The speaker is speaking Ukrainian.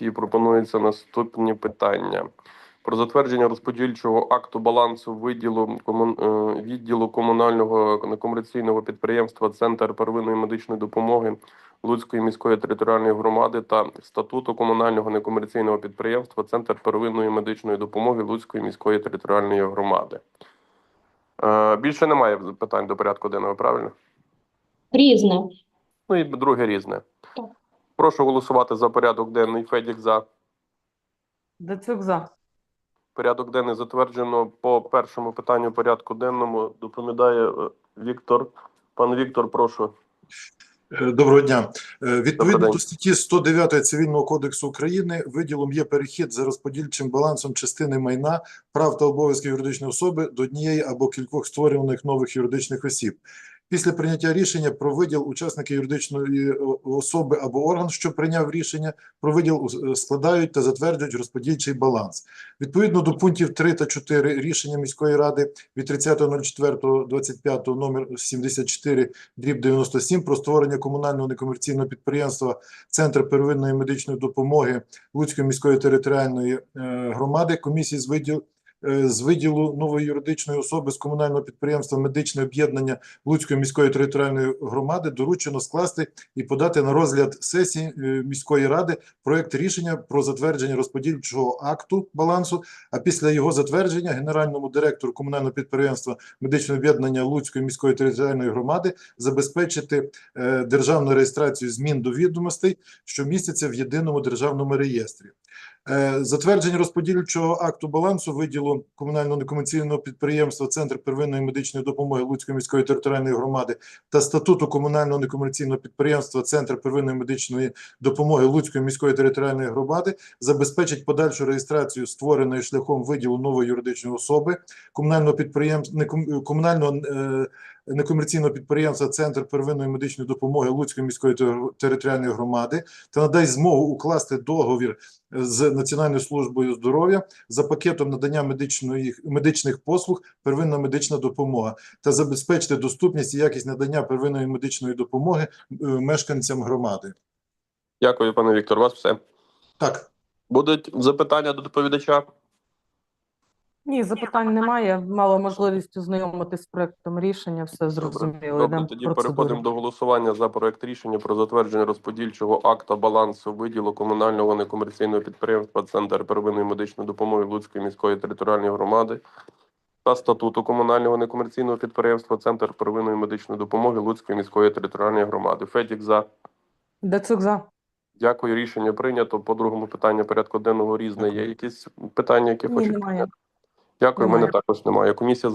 пропонується наступні питання. Про затвердження розподільчого акту балансу виділу комун... е, відділу комунального некомерційного підприємства Центр первинної медичної допомоги Луцької міської територіальної громади та статуту комунального некомерційного підприємства Центр первинної медичної допомоги Луцької міської територіальної громади. Е, Більше немає питань до порядку денного, правильно? Різне. Ну і друге різне. Так. Прошу голосувати за порядок денний. Федік за. Дацюк за. Порядок денний затверджено по першому питанню порядку денному. Доповідає е, Віктор. Пан Віктор, прошу. Е, Доброго дня. Е, Відповідно до статті 109 Цивільного кодексу України виділом є перехід за розподільчим балансом частини майна, прав та обов'язків юридичної особи до однієї або кількох створюваних нових юридичних осіб. Після прийняття рішення про виділ учасники юридичної особи або орган, що прийняв рішення про виділ, е, складають та затверджують розподільчий баланс. Відповідно до пунктів 3 та 4 рішення міської ради від 30.04.25 номер 74 дріб 97 про створення комунального некомерційного підприємства Центр первинної медичної допомоги Луцької міської територіальної е, громади комісії з виділ е, з виділу нової юридичної особи з комунального підприємства медичне об'єднання Луцької міської територіальної громади доручено скласти і подати на розгляд сесії е, міської ради проект рішення про затвердження розподільчого акту балансу. А після його затвердження генеральному директору комунального підприємства медичне об'єднання Луцької міської територіальної громади забезпечити е, державну реєстрацію змін до відомостей, що містяться в єдиному державному реєстрі. Е, Затвердження розподільчого акту балансу виділу комунального некомерційного підприємства Центр первинної медичної допомоги Луцької міської територіальної громади та статуту комунального некомерційного підприємства Центр первинної медичної допомоги Луцької міської територіальної громади забезпечить подальшу реєстрацію створеної шляхом виділу нової юридичної особи комунального підприємства комунального е, некомерційного підприємства Центр первинної медичної допомоги Луцької міської територіальної громади та надасть змогу укласти договір з Національною службою здоров'я за пакетом надання медичної медичних послуг первинна медична допомога та забезпечити доступність і якість надання первинної медичної допомоги е, мешканцям громади. Дякую, пане Віктор. У вас все. Так, Будуть запитання до доповідача? Ні, запитань немає. Мало можливість ознайомитись з проектом рішення, все зрозуміло. Добре, Йдемо тоді переходимо до голосування за проект рішення про затвердження розподільчого акта балансу виділу комунального некомерційного підприємства Центр первинної медичної допомоги Луцької міської територіальної громади та статуту комунального некомерційного підприємства Центр первинної медичної допомоги Луцької міської територіальної громади. Федік за. Дацюк за. Дякую, рішення прийнято. По другому питанню порядку денного різне. Є якісь питання, які Ні, хочуть? немає. Дякую, в мене також немає. Комісія